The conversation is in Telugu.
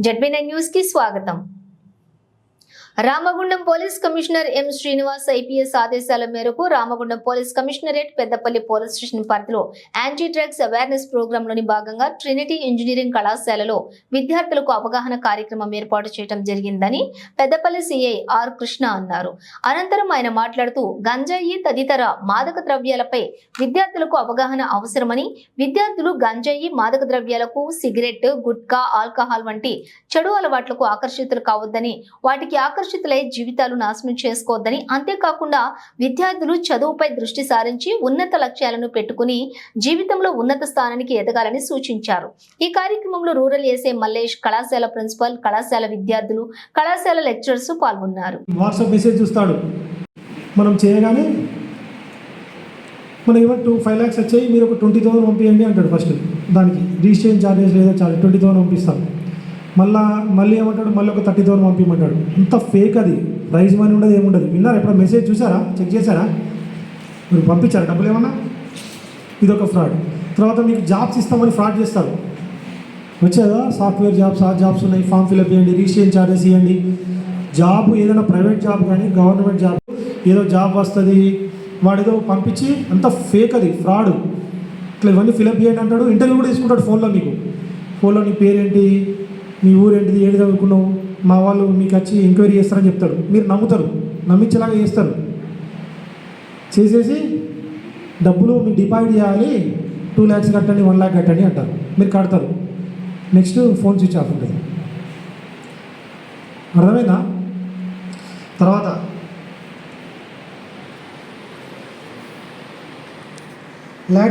జడ్బీ నైన్ న్యూస్ కి స్వాగతం Ramagundam police commissioner M Srinivas IPS ఆదేశాల మేరకు Ramagundam police commissionerate Peddapalli police station పరిధిలో యాంటీ డ్రగ్స్ అవేర్నెస్ ప్రోగ్రామ్లోని భాగంగా ట్రినిటీ ఇంజనీరింగ్ కళాశాలలో విద్యార్థులకు అవగాహన కార్యక్రమం ఏర్పాటు చేయడం జరిగిందని పెద్దపల్లి సిఐ ఆర్ కృష్ణ అన్నారు. అనంతరం ఆయన మాట్లాడుతూ గంజాయి తదితర మాదక ద్రవ్యాలపై విద్యార్థులకు అవగాహన అవసరమని విద్యార్థులు గంజాయి మాదక ద్రవ్యాలకు సిగరెట్ గుట్కా ఆల్కహాల్ వంటి చెడు అలవాట్లకు ఆకర్షితులు కావద్దని వాటికి ఆకర్షితులై జీవితాలు నాశనం చేసుకోవద్దని అంతేకాకుండా విద్యార్థులు చదువుపై దృష్టి సారించి ఉన్నత లక్ష్యాలను పెట్టుకుని జీవితంలో ఉన్నత స్థానానికి ఎదగాలని సూచించారు. ఈ కార్యక్రమంలో రూరల్ ఎస్ఏ మల్లేష్ కళాశాల ప్రిన్సిపల్ కళాశాల విద్యార్థులు కళాశాల లెక్చరర్స్ పాల్గొన్నారు. వాట్సాప్ మెసేజ్ చూస్తాడు. మనం చేయగానే మనం టూ ఫైవ్ ల్యాక్స్ వచ్చాయి మీరు ఒక ట్వంటీ థౌసండ్ పంపించండి అంటాడు ఫస్ట్. దానికి రిజిస్ట్రేషన్ ఛార్జెస్ లేదా చార్జ్ ట్వంటీ థౌసండ్ పంపిస్తాను మళ్ళా మళ్ళీ ఏమంటాడు? మళ్ళీ ఒక థర్టీ థౌసండ్ పంపించమంటాడు అంత ఫేక్ అది. ప్రైజ్ మనీ ఉండదు ఏముండదు విన్నారా? ఎప్పుడు మెసేజ్ చూసారా? చెక్ చేశారా? మీరు పంపించారా? డబ్బులు ఏమన్నా? ఇది ఒక ఫ్రాడ్ తర్వాత మీకు జాబ్స్ ఇస్తామని ఫ్రాడ్ చేస్తారు. వచ్చేదా? సాఫ్ట్వేర్ జాబ్స్ ఆ జాబ్స్ ఉన్నాయి. ఫామ్ ఫిల్అప్ చేయండి రిజిస్ట్రేషన్ ఛార్జెస్ ఇవ్వండి. జాబ్ ఏదైనా ప్రైవేట్ జాబ్ కానీ గవర్నమెంట్ జాబ్ ఏదో జాబ్ వస్తుంది. వాడు ఏదో పంపించి అంత ఫేక్ అది ఫ్రాడ్ ఇట్లా ఇవన్నీ ఫిలప్ చేయండి అంటాడు. ఇంటర్వ్యూ కూడా తీసుకుంటాడు ఫోన్లో మీకు. ఫోన్లో నీ పేరేంటి? మీ ఊరేంటిది ఏది చదువుకున్నావు మా వాళ్ళు మీకు వచ్చి ఎంక్వైరీ చేస్తారని చెప్తారు. మీరు నమ్ముతారు. నమ్మించేలాగా చేస్తారు. చేసేసి డబ్బులు మీరు డిపాజిట్ చేయాలి. టూ ల్యాక్స్ కట్టండి వన్ ల్యాక్ కట్టండి అంటారు. మీరు కడతారు. నెక్స్ట్ ఫోన్ స్విచ్ ఆఫ్ ఉంటుంది. అర్థమైందా? తర్వాత లాటరీ